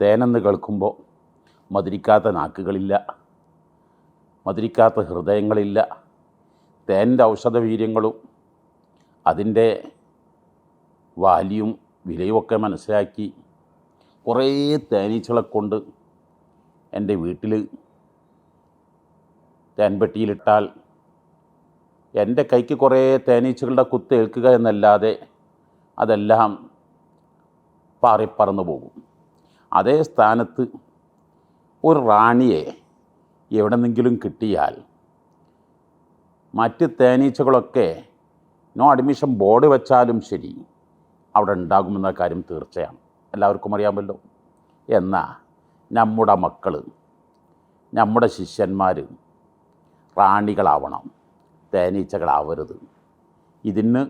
തേനെന്ന് കേൾക്കുമ്പോൾ മധുരിക്കാത്ത നാക്കുകളില്ല മധുരിക്കാത്ത ഹൃദയങ്ങളില്ല. തേന്റെ ഔഷധവീര്യങ്ങളും അതിന്റെ വാല്യും വിലയുമൊക്കെ മനസ്സിലാക്കി കുറേ തേനീച്ചകളെ കൊണ്ട് എന്റെ വീട്ടിൽ തേൻപെട്ടിയിലിട്ടാൽ എന്റെ കൈക്ക് കുറേ തേനീച്ചകളുടെ കുത്തേൽക്കുക എന്നല്ലാതെ അതെല്ലാം പാറിപ്പറന്നു പോകും. അതേ സ്ഥാനത്ത് ഒരു റാണിയെ എവിടെ നിന്നെങ്കിലും കിട്ടിയാൽ മറ്റ് തേനീച്ചകളൊക്കെ നോ അഡ്മിഷൻ ബോർഡ് വെച്ചാലും ശരി അവിടെ ഉണ്ടാകുമെന്ന കാര്യം തീർച്ചയാണ്. എല്ലാവർക്കും അറിയാമല്ലോ. എന്നാൽ നമ്മുടെ മക്കൾ നമ്മുടെ ശിഷ്യന്മാർ റാണികളാവണം തേനീച്ചകളാവരുത്. ഇതിന്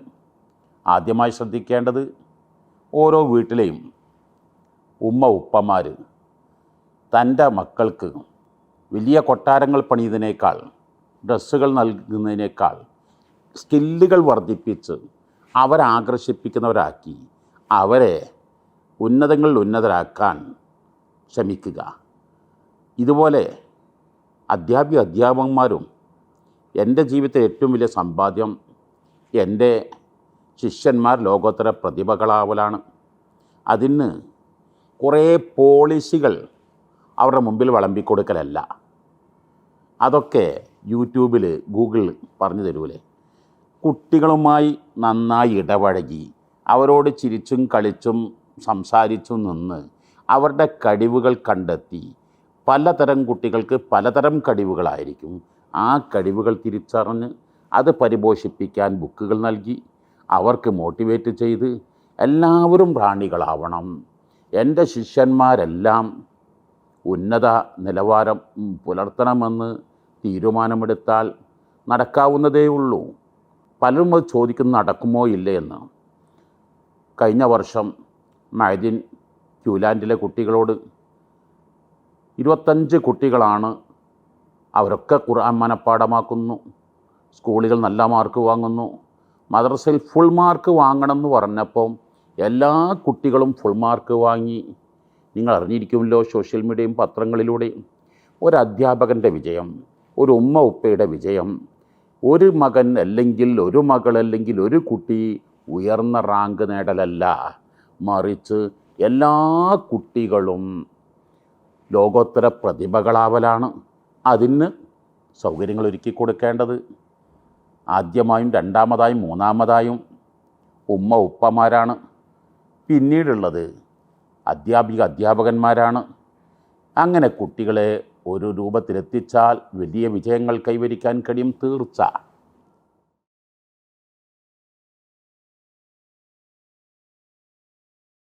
ആദ്യമായി ശ്രദ്ധിക്കേണ്ടത് ഓരോ വീട്ടിലെയും ഉമ്മ ഉപ്പമാർ തന്റെ മക്കൾക്ക് വലിയ കൊട്ടാരങ്ങൾ പണിയതിനേക്കാൾ ഡ്രസ്സുകൾ നൽകുന്നതിനേക്കാൾ സ്കില്ലുകൾ വർദ്ധിപ്പിച്ച് അവരെ ആകർഷിപ്പിക്കുന്നവരാക്കി അവരെ ഉന്നതങ്ങളിൽ ഉന്നതരാക്കാൻ ശ്രമിക്കുക. ഇതുപോലെ അധ്യാപിക അധ്യാപകന്മാരും എന്റെ ജീവിതത്തിലെ ഏറ്റവും വലിയ സമ്പാദ്യം എന്റെ ശിഷ്യന്മാർ ലോകോത്തര പ്രതിഭകളാവലാണ്. അതിന് കുറേ പോളിസികൾ അവരുടെ മുമ്പിൽ വിളമ്പിക്കൊടുക്കലല്ല. അതൊക്കെ യൂട്യൂബിൽ ഗൂഗിൾ പറഞ്ഞു തരൂലേ. കുട്ടികളുമായി നന്നായി ഇടപഴകി അവരോട് ചിരിച്ചും കളിച്ചും സംസാരിച്ചും നിന്ന് അവരുടെ കഴിവുകൾ കണ്ടെത്തി പലതരം കുട്ടികൾക്ക് പലതരം കഴിവുകളായിരിക്കും. ആ കഴിവുകൾ തിരിച്ചറിഞ്ഞ് അത് പരിപോഷിപ്പിക്കാൻ ബുക്കുകൾ നൽകി അവർക്ക് മോട്ടിവേറ്റ് ചെയ്ത് എല്ലാവരും റാണികളാവണം എന്റെ ശിഷ്യന്മാരെല്ലാം ഉന്നത നിലവാരം പുലർത്തണമെന്ന് തീരുമാനമെടുത്താൽ നടക്കാവുന്നതേ ഉള്ളൂ. പലരും അത് ചോദിക്കുന്ന നടക്കുമോ ഇല്ലേ എന്ന്. കഴിഞ്ഞ വർഷം മൈദിൻ ക്യൂലാൻഡിലെ കുട്ടികളോട് ഇരുപത്തഞ്ച് കുട്ടികളാണ് അവരൊക്കെ ഖുർആൻ മനഃപ്പാടമാക്കുന്നു സ്കൂളുകൾ നല്ല മാർക്ക് വാങ്ങുന്നു മദ്രസയിൽ ഫുൾ മാർക്ക് വാങ്ങണമെന്ന് പറഞ്ഞപ്പം എല്ലാ കുട്ടികളും ഫുൾ മാർക്ക് വാങ്ങി. നിങ്ങൾ അറിഞ്ഞിരിക്കുമല്ലോ സോഷ്യൽ മീഡിയയും പത്രങ്ങളിലൂടെയും ഒരു അധ്യാപകന്റെ വിജയം ഒരു ഉമ്മ ഉപ്പയുടെ വിജയം ഒരു മകൻ അല്ലെങ്കിൽ ഒരു മകൾ അല്ലെങ്കിൽ ഒരു കുട്ടി ഉയർന്ന റാങ്ക് നേടലല്ല. മറിച്ച് എല്ലാ കുട്ടികളും ലോകോത്തര പ്രതിഭകളാവലാണ്. അതിന് സൗകര്യങ്ങൾ ഒരുക്കി കൊടുക്കേണ്ടത്. ആദ്യമായും രണ്ടാമതായും മൂന്നാമതായും ഉമ്മ ഉപ്പമാരാണ്. പിന്നീടുള്ളത് അധ്യാപിക അധ്യാപകന്മാരാണ്. അങ്ങനെ കുട്ടികളെ ഒരു രൂപത്തിലെത്തിച്ചാൽ വലിയ വിജയങ്ങൾ കൈവരിക്കാൻ കഴിയും തീർച്ച.